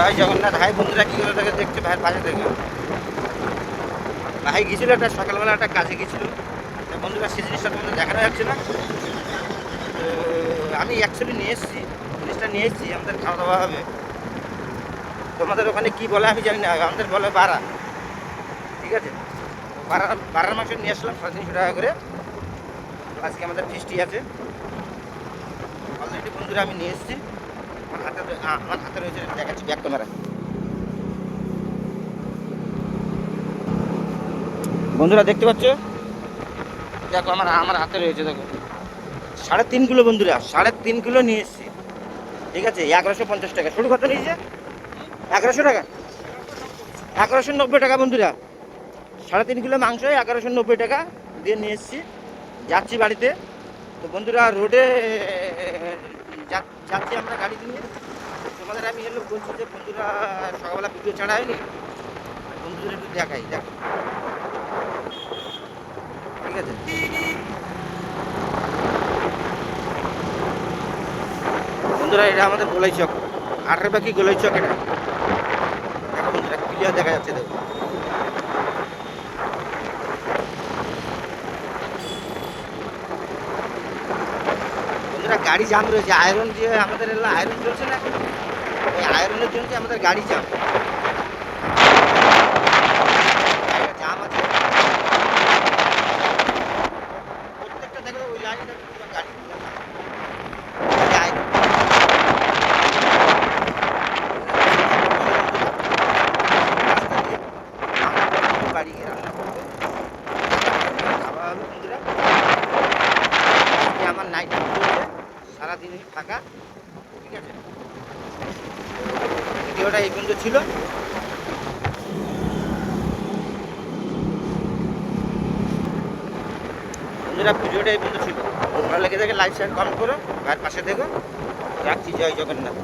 জয় জগন্নাথ ভাই বন্ধুরা, কি করে থাকে দেখছে ভাইয়ের পাশে থেকে ভাই গেছিল একটা, সকালবেলা একটা কাজে গেছিল বন্ধুরা, সেই জিনিসটা তোমাদের দেখানো যাচ্ছে না। তো আমি অ্যাকচুয়ালি নিয়ে এসেছি, জিনিসটা নিয়ে এসেছি, আমাদের খাওয়া দাওয়া হবে। তোমাদের ওখানে কি বলে আমি জানি না, আমাদের বলে বাড়া। ঠিক আছে? বাড়া, বাড়ার মাংস নিয়ে আসলাম, সাড়ে তিনশো টাকা করে। আজকে আমাদের ফিস্টি আছে। অলরেডি বন্ধুরা, আমি নিয়ে এসেছি। আমার হাতে রয়েছে। দেখাচ্ছি, ব্যাক ক্যামেরা বন্ধুরা, দেখতে পাচ্ছ? দেখো, আমার আমার হাতে রয়েছে, দেখো। সাড়ে তিন কিলো, বন্ধুরা, সাড়ে তিন কিলো নিয়ে এসেছি। ঠিক আছে এগারোশো পঞ্চাশ টাকা। শুরু কত নিয়েছে? এগারোশো টাকা। এগারোশো নব্বই টাকা, বন্ধুরা। সাড়ে তিন কিলো মাংস, এগারোশো নব্বই টাকা দিয়ে নিয়ে এসেছি। যাচ্ছি বাড়িতে। তো বন্ধুরা, রোডে, যাচ্ছি আমরা গাড়ি নিয়ে তোমাদের আমি এলো বলছি যে, বন্ধুরা, সকালবেলা ভিডিও ছাড়া হয়নি? বন্ধুদের একটু দেখাই, দেখো। ঠিক আছে? বন্ধুরা, এটা আমাদের গোলাই চক। আঠারো পাখি গোলাই চক এটা। ক্লিয়ার দেখা যাচ্ছে, দেখো। গাড়ি জাম রয়েছে। আয়রন যে আমাদের আয়রন চলছে না ওই আয়রনের জন্য আমাদের গাড়ি একটা জাম আছে। দেখবে ওই লাইনটা গাড়ি এই আমার নাইট চলছে সারাদিনই থাকা ঠিক আছে? ভিডিওটা এই পর্যন্ত ছিল। বন্ধুরা পুজোটা এই পর্যন্ত ছিল। ভালো লেগে থাকে লাইক শেয়ার কমেন্ট করো। আর পাশে দেখো। রাখছি, জয় জগন্নাথ।